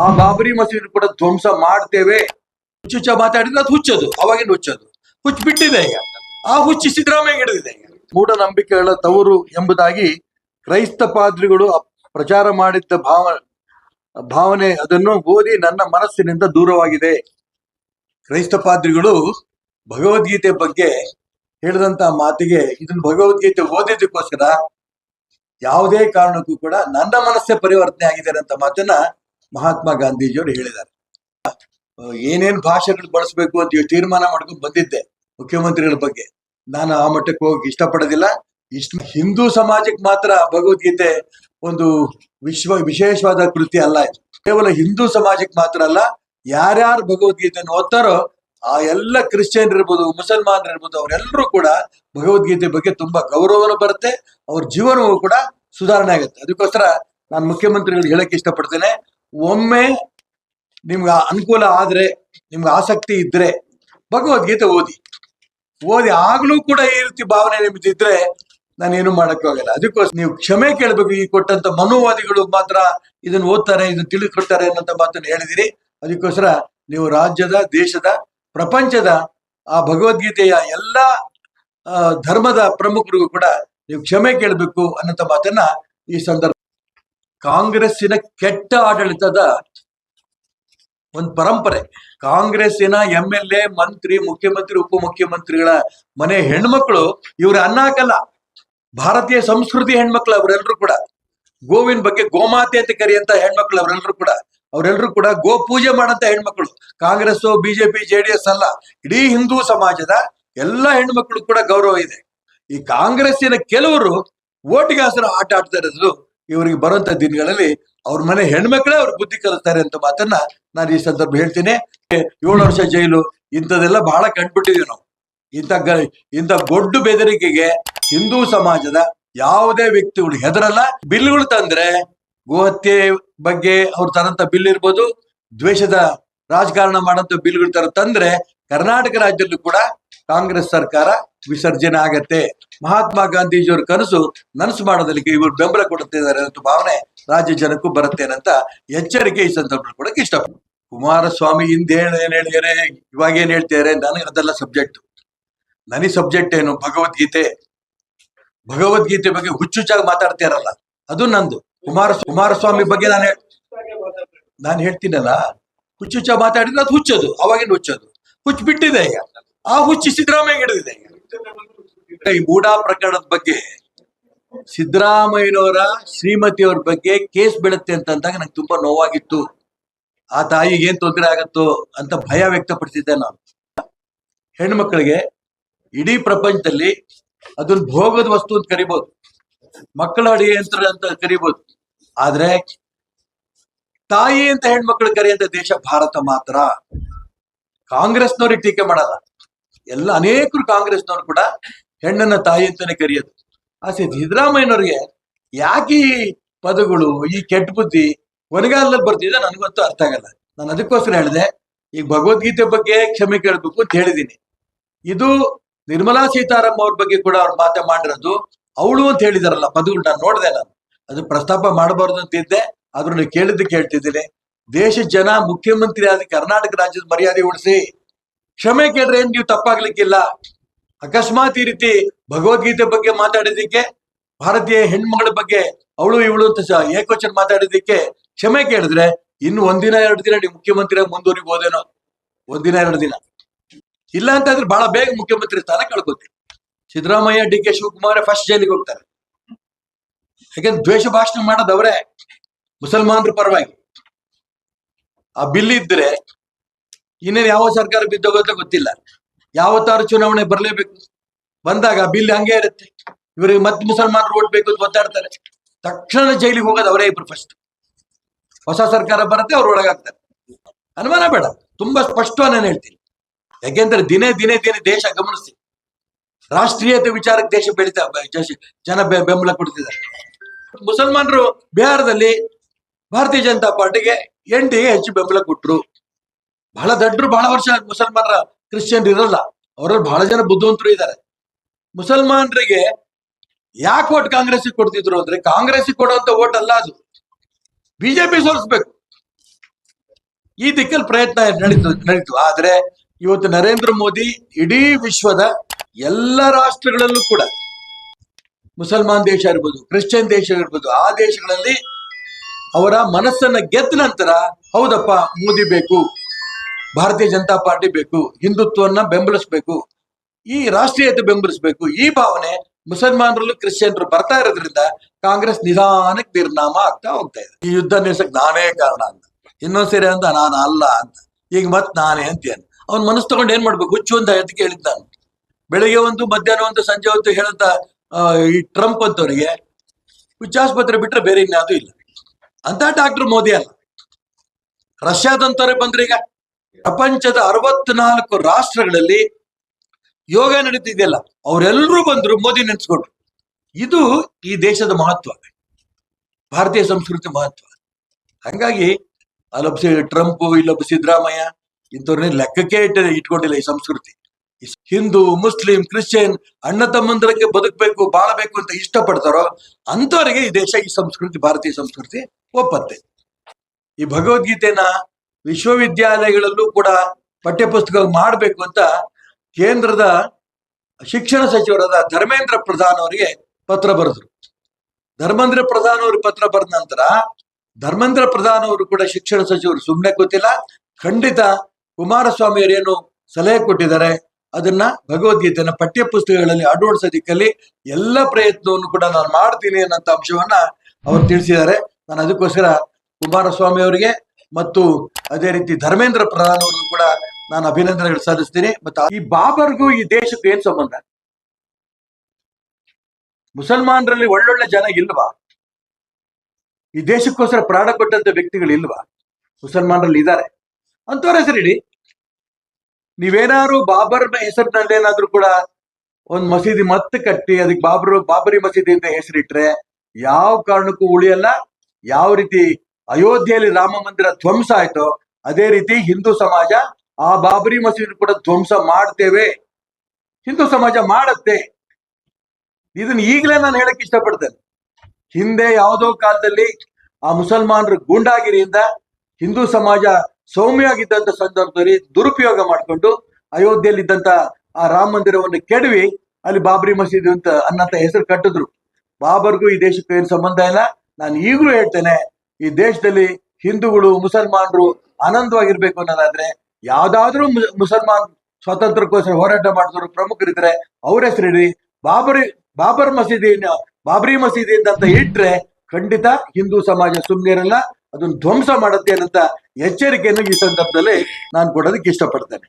ಆ ಬಾಬರಿ ಮಸೀದಿ ಕೂಡ ಧ್ವಂಸ ಮಾಡ್ತೇವೆ. ಹುಚ್ಚುಚ್ಚ ಮಾತಾಡಿದ್ರೆ ಅದು ಹುಚ್ಚದು ಅವಾಗಿನ ಹುಚ್ಚದು. ಹುಚ್ಚು ಬಿಟ್ಟಿದೆ ಆ ಹುಚ್ಚಿ ಸಿದ್ದರಾಮಯ್ಯ ಹಿಡಿದಿದೆ ಮೂಢನಂಬಿಕೆಗಳ ತವರು ಎಂಬುದಾಗಿ ಕ್ರೈಸ್ತ ಪಾದ್ರಿಗಳು ಪ್ರಚಾರ ಮಾಡಿದ್ದ ಭಾವ, ಭಾವನೆ ಅದನ್ನು ಓದಿ ನನ್ನ ಮನಸ್ಸಿನಿಂದ ದೂರವಾಗಿದೆ. ಕ್ರೈಸ್ತ ಪಾದ್ರಿಗಳು ಭಗವದ್ಗೀತೆ ಬಗ್ಗೆ ಹೇಳಿದಂತ ಮಾತಿಗೆ ಇದನ್ನ ಭಗವದ್ಗೀತೆ ಓದಿದ್ದಕ್ಕೋಸ್ಕರ ಯಾವುದೇ ಕಾರಣಕ್ಕೂ ಕೂಡ ನನ್ನ ಮನಸ್ಸೇ ಪರಿವರ್ತನೆ ಆಗಿದೆ ಅಂತ ಮಾತನ್ನ ಮಹಾತ್ಮ ಗಾಂಧೀಜಿಯವರು ಹೇಳಿದ್ದಾರೆ. ಏನೇನು ಭಾಷೆಗಳು ಬಳಸಬೇಕು ಅಂತ ತೀರ್ಮಾನ ಮಾಡ್ಕೊಂಡು ಬಂದಿದ್ದೆ ಮುಖ್ಯಮಂತ್ರಿಗಳ ಬಗ್ಗೆ. ನಾನು ಆ ಮಟ್ಟಕ್ಕೆ ಹೋಗಿ ಇಷ್ಟಪಡೋದಿಲ್ಲ. ಇಷ್ಟು ಹಿಂದೂ ಸಮಾಜಕ್ಕೆ ಮಾತ್ರ ಭಗವದ್ಗೀತೆ ಒಂದು ವಿಶ್ವ, ವಿಶೇಷವಾದ ಕೃತಿ ಅಲ್ಲ ಕೇವಲ ಹಿಂದೂ ಸಮಾಜಕ್ಕೆ ಮಾತ್ರ ಅಲ್ಲ, ಯಾರ್ಯಾರು ಭಗವದ್ಗೀತೆಯನ್ನು ಓದ್ತಾರೋ ಆ ಎಲ್ಲ ಕ್ರಿಶ್ಚಿಯನ್ ಇರ್ಬೋದು ಮುಸಲ್ಮಾನ್ ಇರ್ಬೋದು ಅವರೆಲ್ಲರೂ ಕೂಡ ಭಗವದ್ಗೀತೆ ಬಗ್ಗೆ ತುಂಬಾ ಗೌರವನೂ ಬರುತ್ತೆ, ಅವ್ರ ಜೀವನವೂ ಕೂಡ ಸುಧಾರಣೆ ಆಗುತ್ತೆ. ಅದಕ್ಕೋಸ್ಕರ ನಾನು ಮುಖ್ಯಮಂತ್ರಿಗಳಿಗೆ ಹೇಳಕ್ ಇಷ್ಟಪಡ್ತೇನೆ. ಒಮ್ಮೆ ನಿಮ್ಗೆ ಅನುಕೂಲ ಆದರೆ, ನಿಮ್ಗೆ ಆಸಕ್ತಿ ಇದ್ರೆ ಭಗವದ್ಗೀತೆ ಓದಿ. ಓದಿ ಆಗ್ಲೂ ಕೂಡ ಈ ರೀತಿ ಭಾವನೆ ನಿಮ್ದಿದ್ರೆ ನಾನೇನು ಮಾಡಕ್ ಹೋಗಲ್ಲ ಅದಕ್ಕೋಸ್ಕರ ನೀವು ಕ್ಷಮೆ ಕೇಳಬೇಕು, ಈ ಕೊಟ್ಟಂತ ಮನೋವಾದಿಗಳು ಮಾತ್ರ ಇದನ್ನ ಓದ್ತಾರೆ ಇದನ್ನ ತಿಳಿದುಕೊಡ್ತಾರೆ ಅನ್ನೋಂತ ಮಾತನ್ನು ಹೇಳಿದಿರಿ. ಅದಕ್ಕೋಸ್ಕರ ನೀವು ರಾಜ್ಯದ, ದೇಶದ, ಪ್ರಪಂಚದ ಆ ಭಗವದ್ಗೀತೆಯ ಎಲ್ಲ ಧರ್ಮದ ಪ್ರಮುಖರಿಗೂ ಕೂಡ ನೀವು ಕ್ಷಮೆ ಕೇಳಬೇಕು ಅನ್ನೋಂತ ಮಾತನ್ನ ಈ ಸಂದರ್ಭ ಕಾಂಗ್ರೆಸ್ಸಿನ ಕೆಟ್ಟ ಆಡಳಿತದ ಒಂದು ಪರಂಪರೆ. ಕಾಂಗ್ರೆಸ್ಸಿನ ಎಂ ಎಲ್ ಎ, ಮಂತ್ರಿ, ಮುಖ್ಯಮಂತ್ರಿ, ಉಪಮುಖ್ಯಮಂತ್ರಿಗಳ ಮನೆ ಹೆಣ್ಮಕ್ಳು ಇವ್ರ ಅನ್ನ ಹಾಕಲ್ಲ. ಭಾರತೀಯ ಸಂಸ್ಕೃತಿ ಹೆಣ್ಮಕ್ಳು ಅವರೆಲ್ಲರೂ ಕೂಡ. ಗೋವಿನ ಬಗ್ಗೆ ಗೋಮಾತೆ ಅಂತ ಕರೆಯಂತ ಹೆಣ್ಮಕ್ಳು ಅವರೆಲ್ಲರೂ ಕೂಡ. ಅವರೆಲ್ಲರೂ ಕೂಡ ಗೋ ಪೂಜೆ ಮಾಡಂತ ಹೆಣ್ಮಕ್ಳು. Congress BJP J D S ಅಲ್ಲ. ಇಡೀ ಹಿಂದೂ ಸಮಾಜದ ಎಲ್ಲ ಹೆಣ್ಮಕ್ಳು ಕೂಡ ಗೌರವ ಇದೆ. ಈ ಕಾಂಗ್ರೆಸ್ಸಿನ ಕೆಲವರು ಓಟಿಗಾಸರ ಆಟ ಆಡ್ತಾ ಇರೋದು ಇವರಿಗೆ ಬರುವಂತ ದಿನಗಳಲ್ಲಿ ಅವ್ರ ಮನೆ ಹೆಣ್ಮಕ್ಳೇ ಅವ್ರ ಬುದ್ಧಿ ಕಲಿಸ್ತಾರೆ ಅಂತ ಮಾತನ್ನ ನಾನು ಈ ಸಂದರ್ಭ ಹೇಳ್ತೀನಿ. ಏಳು ವರ್ಷ ಜೈಲು ಇಂಥದೆಲ್ಲ ಬಹಳ ಕಂಡ್ಬಿಟ್ಟಿದೀವಿ ನಾವು. ಇಂಥ ಇಂಥ ಗೊಡ್ಡು ಬೆದರಿಕೆಗೆ ಹಿಂದೂ ಸಮಾಜದ ಯಾವುದೇ ವ್ಯಕ್ತಿಗಳು ಹೆದರಲ್ಲ. ಬಿಲ್ಗಳು ತಂದ್ರೆ ಗೋಹತ್ಯೆ ಬಗ್ಗೆ ಅವ್ರು ತರಂತ ಬಿಲ್ ಇರ್ಬೋದು, ದ್ವೇಷದ ರಾಜಕಾರಣ ಮಾಡಂತ ಬಿಲ್ಗಳು ತರ ತಂದ್ರೆ ಕರ್ನಾಟಕ ರಾಜ್ಯದಲ್ಲೂ ಕೂಡ ಕಾಂಗ್ರೆಸ್ ಸರ್ಕಾರ ವಿಸರ್ಜನೆ ಆಗತ್ತೆ. ಮಹಾತ್ಮ ಗಾಂಧೀಜಿಯವರ ಕನಸು ನನಸು ಮಾಡೋದಕ್ಕೆ ಇವರು ಬೆಂಬಲ ಕೊಡುತ್ತಿದ್ದಾರೆ ಅಂತ ಭಾವನೆ ರಾಜ್ಯ ಜನಕ್ಕೂ ಬರುತ್ತೆ ಅಂತ ಎಚ್ಚರಿಕೆ ಈ ಸಂದರ್ಭ ಕೊಡಕ್ಕೆ ಇಷ್ಟಪಡ್ತೀನಿ. ಕುಮಾರಸ್ವಾಮಿ ಹಿಂದೆ ಏನ್ ಹೇಳಿದಾರೆ ಇವಾಗ ಏನ್ ಹೇಳ್ತಿದಾರೆ ನನಗೆ ಅದೆಲ್ಲ ಸಬ್ಜೆಕ್ಟ್. ನನಗೆ ಸಬ್ಜೆಕ್ಟ್ ಏನು? ಭಗವದ್ಗೀತೆ. ಭಗವದ್ಗೀತೆ ಬಗ್ಗೆ ಹುಚ್ಚುಚ್ಚಾಗಿ ಮಾತಾಡ್ತಿರಲ್ಲ. ಅದು ನಂದು. ಕುಮಾರ ಕುಮಾರಸ್ವಾಮಿ ಬಗ್ಗೆ ನಾನು ನಾನು ಹೇಳ್ತೀನಲ್ಲ? ಹುಚ್ಚುಚ್ಚ ಮಾತಾಡಿದ್ರೆ ಅದು ಹುಚ್ಚದು. ಅವಾಗಿನ ಹುಚ್ಚೋದು. ಹುಚ್ಚು ಬಿಟ್ಟಿದೆ ಈಗ. ಆ ಹುಚ್ಚಿ ಸಿದ್ದರಾಮಯ್ಯ ಹಿಡಿದಿದೆ ಈಗ. ಈ ಮೂಡಾ ಪ್ರಕರಣದ ಬಗ್ಗೆ ಸಿದ್ದರಾಮಯ್ಯನವರ ಶ್ರೀಮತಿಯವ್ರ ಬಗ್ಗೆ ಕೇಸ್ ಬೀಳುತ್ತೆ ಅಂತ ಅಂದಾಗ ನಂಗೆ ತುಂಬಾ ನೋವಾಗಿತ್ತು. ಆ ತಾಯಿಗೆ ಏನ್ ತೊಂದರೆ ಆಗತ್ತೋ ಅಂತ ಭಯ ವ್ಯಕ್ತಪಡಿಸಿದ್ದೆ ನಾನು. ಹೆಣ್ಮಕ್ಳಿಗೆ ಇಡೀ ಪ್ರಪಂಚದಲ್ಲಿ ಅದನ್ನ ಭೋಗದ ವಸ್ತು ಅಂತ ಕರಿಬಹುದು ಮಕ್ಕಳ ಅಡಿಗೆ ಯಂತ್ರ ಅಂತ ಕರಿಬಹುದು ಆದ್ರೆ ತಾಯಿ ಅಂತ ಹೆಣ್ಮಕ್ಳು ಕರೆಯಂತ ದೇಶ ಭಾರತ ಮಾತ್ರ. ಕಾಂಗ್ರೆಸ್ನವ್ರಿಗೆ ಟೀಕೆ ಮಾಡಲ್ಲ. ಎಲ್ಲ ಅನೇಕರು ಕಾಂಗ್ರೆಸ್ನವ್ರು ಕೂಡ ಹೆಣ್ಣನ್ನ ತಾಯಿ ಅಂತಾನೆ ಕರೆಯೋದು. ಆ ಸಿದ್ದರಾಮಯ್ಯನವ್ರಿಗೆ ಯಾಕೆ ಈ ಪದಗಳು, ಈ ಕೆಟ್ಟ ಬುದ್ಧಿ ಕೊನೆಗಾಲದಲ್ಲಿ ಬರ್ತಿದೆ ನನಗಂತೂ ಅರ್ಥ ಆಗಲ್ಲ. ನಾನು ಅದಕ್ಕೋಸ್ಕರ ಹೇಳಿದೆ, ಈಗ ಭಗವದ್ಗೀತೆ ಬಗ್ಗೆ ಕ್ಷಮೆ ಕೇಳಬೇಕು ಅಂತ ಹೇಳಿದ್ದೀನಿ ಇದು ನಿರ್ಮಲಾ ಸೀತಾರಾಮ್ ಅವ್ರ ಬಗ್ಗೆ ಕೂಡ ಅವ್ರು ಮಾತೆ ಮಾಡಿರೋದು, ಅವಳು ಅಂತ ಹೇಳಿದಾರಲ್ಲ, ಪದಗಳು ನಾನು ನೋಡಿದೆ ನಾನು. ಅದು ಪ್ರಸ್ತಾಪ ಮಾಡಬಾರ್ದು ಅಂತಿದ್ದೆ ಆದ್ರೂ ಕೇಳಿದ್ದು ಕೇಳ್ತಿದ್ದೀನಿ. ದೇಶ ಜನ ಮುಖ್ಯಮಂತ್ರಿ ಆದ ಕರ್ನಾಟಕ ರಾಜ್ಯದ ಮರ್ಯಾದೆ ಉಳಿಸಿ ಕ್ಷಮೆ ಕೇಳ್ರೆ ಏನ್ ನೀವು ತಪ್ಪಾಗ್ಲಿಕ್ಕಿಲ್ಲ? ಅಕಸ್ಮಾತ್ ಈ ರೀತಿ ಭಗವದ್ಗೀತೆ ಬಗ್ಗೆ ಮಾತಾಡಿದಕ್ಕೆ ಭಾರತೀಯ ಹೆಣ್ಮಗಳ ಬಗ್ಗೆ ಅವಳು ಇವಳು ಅಂತ ಏಕವಚನ ಮಾತಾಡಿದಕ್ಕೆ ಕ್ಷಮೆ ಕೇಳಿದ್ರೆ ಇನ್ನು ಒಂದಿನ, ಎರಡು ದಿನ ನೀವು ಮುಖ್ಯಮಂತ್ರಿ ಮುಂದುವರಿಬೋದೇನೋ ಒಂದಿನ, ಎರಡು ದಿನ. ಇಲ್ಲ ಅಂತಂದ್ರೆ ಬಹಳ ಬೇಗ ಮುಖ್ಯಮಂತ್ರಿ ಸ್ಥಾನ ಕಳ್ಕೊತೀವಿ. Siddaramaiah, D K Shivakumar first ಜೈಲಿಗೆ ಹೋಗ್ತಾರೆ. ಯಾಕೆಂದ್ರೆ ದ್ವೇಷ ಭಾಷಣ ಮಾಡೋದವ್ರೆ, ಮುಸಲ್ಮಾನರ ಪರವಾಗಿ. ಆ ಬಿಲ್ ಇದ್ರೆ ಇನ್ನೇನು ಯಾವ ಸರ್ಕಾರ ಬಿದ್ದೋಗುತ್ತೆ ಗೊತ್ತಿಲ್ಲ. ಯಾವತ್ತಾರು ಚುನಾವಣೆ ಬರಲೇಬೇಕು. ಬಂದಾಗ ಬಿಲ್ ಹಂಗೆ ಇರುತ್ತೆ. ಇವರಿಗೆ ಮತ್ತೆ ಮುಸಲ್ಮಾನರು ಓಟ್ ಬೇಕು ಅಂತ ಗೊತ್ತಾಡ್ತಾರೆ ತಕ್ಷಣ ಜೈಲಿಗೆ ಹೋಗೋದು ಅವರೇ ಇಬ್ರು ಫಸ್ಟ್ ಹೊಸ ಸರ್ಕಾರ ಬರುತ್ತೆ, ಅವ್ರು ಒಳಗಾಗ್ತಾರೆ. ಅನುಮಾನ ಬೇಡ. ತುಂಬಾ ಸ್ಪಷ್ಟವಾಗಿ ನಾನು ಹೇಳ್ತೀನಿ. ಯಾಕೆಂದ್ರೆ ದಿನೇ ದಿನೇ ದಿನೇ ದೇಶ ಗಮನಿಸಿ. ರಾಷ್ಟ್ರೀಯತೆ ವಿಚಾರಕ್ಕೆ ದೇಶ ಬೆಳೀತಾ, ಜನ ಬೆಂಬಲ ಕೊಡ್ತಿದ್ದಾರೆ. ಮುಸಲ್ಮಾನರು ಬಿಹಾರದಲ್ಲಿ ಭಾರತೀಯ ಜನತಾ ಪಾರ್ಟಿಗೆ ಎನ್ ಹೆಚ್ಚು ಬೆಂಬಲ ಕೊಟ್ರು. ಬಹಳ ದಡ್ಡರು ಬಹಳ ವರ್ಷ ಮುಸಲ್ಮಾನರ ಕ್ರಿಶ್ಚಿಯನ್ ಇರಲ್ಲ. ಅವರಲ್ಲಿ ಬಹಳ ಜನ ಬುದ್ಧಿವಂತರು ಇದ್ದಾರೆ. ಮುಸಲ್ಮಾನರಿಗೆ ಯಾಕೆ ಓಟ್ ಕಾಂಗ್ರೆಸ್ ಕೊಡ್ತಿದ್ರು ಅಂದ್ರೆ ಕಾಂಗ್ರೆಸ್ ಕೊಡುವಂತ ಓಟ್ ಅಲ್ಲ ಅದು. ಬಿಜೆಪಿ ಸೋಲಿಸ್ಬೇಕು. ಈ ದಿಕ್ಕಲ್ಲಿ ಪ್ರಯತ್ನ ನಡೀತು ನಡೀತು. ಆದ್ರೆ ಇವತ್ತು ನರೇಂದ್ರ ಮೋದಿ ಇಡೀ ವಿಶ್ವದ ಎಲ್ಲ ರಾಷ್ಟ್ರಗಳಲ್ಲೂ ಕೂಡ ಮುಸಲ್ಮಾನ್ ದೇಶ ಇರ್ಬೋದು, ಕ್ರಿಶ್ಚಿಯನ್ ದೇಶ ಇರ್ಬೋದು, ಆ ದೇಶಗಳಲ್ಲಿ ಅವರ ಮನಸ್ಸನ್ನ ಗೆದ್ದ ನಂತರ ಹೌದಪ್ಪ ಮೋದಿ ಬೇಕು. ಭಾರತೀಯ ಜನತಾ ಪಾರ್ಟಿ ಬೇಕು, ಹಿಂದುತ್ವವನ್ನ ಬೆಂಬಲಿಸಬೇಕು, ಈ ರಾಷ್ಟ್ರೀಯತೆ ಬೆಂಬಲಿಸಬೇಕು, ಈ ಭಾವನೆ ಮುಸಲ್ಮಾನರಲ್ಲೂ ಕ್ರಿಶ್ಚಿಯನ್ರು ಬರ್ತಾ ಇರೋದ್ರಿಂದ ಕಾಂಗ್ರೆಸ್ ನಿಧಾನಕ್ಕೆ ನಿರ್ನಾಮ ಆಗ್ತಾ ಹೋಗ್ತಾ ಇದೆ. ಈ ಯುದ್ಧ ನಿಲ್ಸಕ್ ನಾನೇ ಕಾರಣ ಅಂತ. ಇನ್ನೊಂದ್ಸರಿ ಅಂತ ನಾನು ಅಲ್ಲ ಅಂತ. ಈಗ ಮತ್ ನಾನೇ ಅಂತೇನು ಅವ್ನ ಮನಸ್ಸು ತಗೊಂಡು ಏನ್ ಮಾಡ್ಬೇಕು? ಹುಚ್ಚು ಅಂತ ಅದಕ್ಕೆ ಹೇಳಿದ್ದ ನಾನು. ಬೆಳಿಗ್ಗೆ ಒಂದು, ಮಧ್ಯಾಹ್ನ ಒಂದು, ಸಂಜೆ ಹೊತ್ತು ಹೇಳಂತ ಈ ಟ್ರಂಪ್ ಅಂತವರಿಗೆ, ಹುಚ್ಚಾಸ್ಪತ್ರೆ ಬಿಟ್ರೆ ಬೇರೆ ಇನ್ಯಾವುದೂ ಇಲ್ಲ. ಅಂತ ಡಾಕ್ಟರ್ ಮೋದಿ ಅಲ್ಲ. ರಷ್ಯಾದಂತವ್ರೆ ಬಂದ್ರೆ ಈಗ ಪ್ರಪಂಚದ ಅರವತ್ನಾಲ್ಕು ರಾಷ್ಟ್ರಗಳಲ್ಲಿ ಯೋಗ ನಡೀತಿದೆಯಲ್ಲ ಅವರೆಲ್ಲರೂ ಬಂದ್ರು ಮೋದಿ ನೆನೆಸ್ಕೊಂಡ್ರು. ಇದು ಈ ದೇಶದ ಮಹತ್ವ. ಭಾರತೀಯ ಸಂಸ್ಕೃತಿ ಮಹತ್ವ. ಹಂಗಾಗಿ ಅಲ್ಲೊಬ್ಬ ಟ್ರಂಪ್ ಇಲ್ಲೊಬ್ಬ ಸಿದ್ದರಾಮಯ್ಯ ಇಂಥವ್ರನ್ನ ಲೆಕ್ಕಕ್ಕೆ ಇಟ್ಟ ಇಟ್ಕೊಂಡಿಲ್ಲ ಈ ಸಂಸ್ಕೃತಿ. ಹಿಂದೂ, ಮುಸ್ಲಿಂ, ಕ್ರಿಶ್ಚಿಯನ್ ಅಣ್ಣ ತಮ್ಮಂದರಕ್ಕೆ ಬದುಕಬೇಕು, ಬಾಳಬೇಕು ಅಂತ ಇಷ್ಟಪಡ್ತಾರೋ ಅಂಥವರಿಗೆ ಈ ದೇಶ, ಈ ಸಂಸ್ಕೃತಿ, ಭಾರತೀಯ ಸಂಸ್ಕೃತಿ ಒಪ್ಪತ್ತೆ. ಈ ಭಗವದ್ಗೀತೆನ ವಿಶ್ವವಿದ್ಯಾಲಯಗಳಲ್ಲೂ ಕೂಡ ಪಠ್ಯಪುಸ್ತಕ ಮಾಡಬೇಕು ಅಂತ ಕೇಂದ್ರದ ಶಿಕ್ಷಣ ಸಚಿವರಾದ ಧರ್ಮೇಂದ್ರ ಪ್ರಧಾನ್ ಅವರಿಗೆ ಪತ್ರ ಬರೆದ್ರು. ಧರ್ಮೇಂದ್ರ ಪ್ರಧಾನ್ ಅವರು ಪತ್ರ ಬರೆದ ನಂತರ ಧರ್ಮೇಂದ್ರ ಪ್ರಧಾನ್ ಅವರು ಕೂಡ ಶಿಕ್ಷಣ ಸಚಿವರು ಸುಮ್ಮನೆ ಗೊತ್ತಿಲ್ಲ ಖಂಡಿತ ಕುಮಾರಸ್ವಾಮಿ ಅವರೇನು ಸಲಹೆ ಕೊಟ್ಟಿದ್ದಾರೆ. ಅದನ್ನ ಭಗವದ್ಗೀತೆನ ಪಠ್ಯ ಪುಸ್ತಕಗಳಲ್ಲಿ ಅಳವಡಿಸೋದಿಕ್ಕಲ್ಲಿ ಎಲ್ಲ ಪ್ರಯತ್ನವನ್ನು ಕೂಡ ನಾನು ಮಾಡ್ತೀನಿ ಅನ್ನೋಂಥ ಅಂಶವನ್ನ ಅವರು ತಿಳಿಸಿದ್ದಾರೆ. ನಾನು ಅದಕ್ಕೋಸ್ಕರ ಕುಮಾರಸ್ವಾಮಿ ಅವರಿಗೆ ಮತ್ತು ಅದೇ ರೀತಿ ಧರ್ಮೇಂದ್ರ ಪ್ರಧಾನ್ ಅವರು ಕೂಡ ನಾನು ಅಭಿನಂದನೆಗಳು ಸಲ್ಲಿಸ್ತೀನಿ. ಮತ್ತು ಈ ಬಾಬರ್ಗೂ ಈ ದೇಶಕ್ಕೂ ಏನ್ ಸಂಬಂಧ? ಮುಸಲ್ಮಾನರಲ್ಲಿ ಒಳ್ಳೊಳ್ಳೆ ಜನ ಇಲ್ವಾ? ಈ ದೇಶಕ್ಕೋಸ್ಕರ ಪ್ರಾಣ ಕೊಟ್ಟಂತ ವ್ಯಕ್ತಿಗಳು ಇಲ್ವಾ? ಮುಸಲ್ಮಾನರಲ್ಲಿ ಇದ್ದಾರೆ. ಅಂತವ್ರ ಹೆಸರಿಡಿ ನೀವೇನಾದ್ರು ಬಾಬರ್ ಹೆಸರಿನಲ್ಲಿ ಏನಾದ್ರೂ ಕೂಡ ಒಂದ್ ಮಸೀದಿ ಮತ್ತೆ ಕಟ್ಟಿ, ಅದಕ್ಕೆ ಬಾಬರ್ ಬಾಬರಿ ಮಸೀದಿ ಅಂತ ಹೆಸರಿಟ್ರೆ, ಯಾವ ಕಾರಣಕ್ಕೂ ಉಳಿಯಲ್ಲ. ಯಾವ ರೀತಿ ಅಯೋಧ್ಯೆಯಲ್ಲಿ ರಾಮ ಮಂದಿರ ಧ್ವಂಸ ಆಯ್ತು, ಅದೇ ರೀತಿ ಹಿಂದೂ ಸಮಾಜ ಆ ಬಾಬರಿ ಮಸೀದಿ ಕೂಡ ಧ್ವಂಸ ಮಾಡ್ತೇವೆ. ಹಿಂದೂ ಸಮಾಜ ಮಾಡತ್ತೆ. ಇದನ್ನ ಈಗಲೇ ನಾನು ಹೇಳಕ್ ಇಷ್ಟಪಡ್ತೇನೆ. ಹಿಂದೆ ಯಾವುದೋ ಕಾಲದಲ್ಲಿ ಆ ಮುಸಲ್ಮಾನರ ಗೂಂಡಾಗಿರಿಯಿಂದ ಹಿಂದೂ ಸಮಾಜ ಸೌಮ್ಯ ಆಗಿದ್ದಂತ ಸಂದರ್ಭದಲ್ಲಿ ದುರುಪಯೋಗ ಮಾಡಿಕೊಂಡು ಅಯೋಧ್ಯೆಯಲ್ಲಿದ್ದಂತ ಆ ರಾಮ ಮಂದಿರವನ್ನು ಕೆಡವಿ ಅಲ್ಲಿ ಬಾಬರಿ ಮಸೀದಿ ಅಂತ ಅನ್ನಂತ ಹೆಸರು ಕಟ್ಟಿದ್ರು. ಬಾಬರ್ಗೂ ಈ ದೇಶಕ್ಕೂ ಏನು ಸಂಬಂಧ ಇಲ್ಲ. ನಾನು ಈಗಲೂ ಹೇಳ್ತೇನೆ ಈ ದೇಶದಲ್ಲಿ ಹಿಂದೂಗಳು, ಮುಸಲ್ಮಾನರು ಆನಂದವಾಗಿರ್ಬೇಕು ಅನ್ನೋದಾದ್ರೆ, ಯಾವ್ದಾದ್ರೂ ಮುಸಲ್ಮಾನ್ ಸ್ವಾತಂತ್ರ್ಯಕ್ಕೋಸ್ಕರ ಹೋರಾಟ ಮಾಡಿದ್ರು ಪ್ರಮುಖರಿದ್ರೆ ಅವ್ರ ಹೆಸರಿಡಿ ಬಾಬರಿ, ಬಾಬರ್ ಮಸೀದಿ ಬಾಬರಿ ಮಸೀದಿ ಅಂತ ಇಟ್ರೆ ಖಂಡಿತ ಹಿಂದೂ ಸಮಾಜ ಸುಮ್ಮನೆ ಇರಲ್ಲ ಅದನ್ನ ಧ್ವಂಸ ಮಾಡುತ್ತೆ ಅನ್ನಂತ ಎಚ್ಚರಿಕೆಯನ್ನು ಈ ಸಂದರ್ಭದಲ್ಲಿ ನಾನು ಕೊಡೋದಕ್ಕೆ ಇಷ್ಟಪಡ್ತೇನೆ.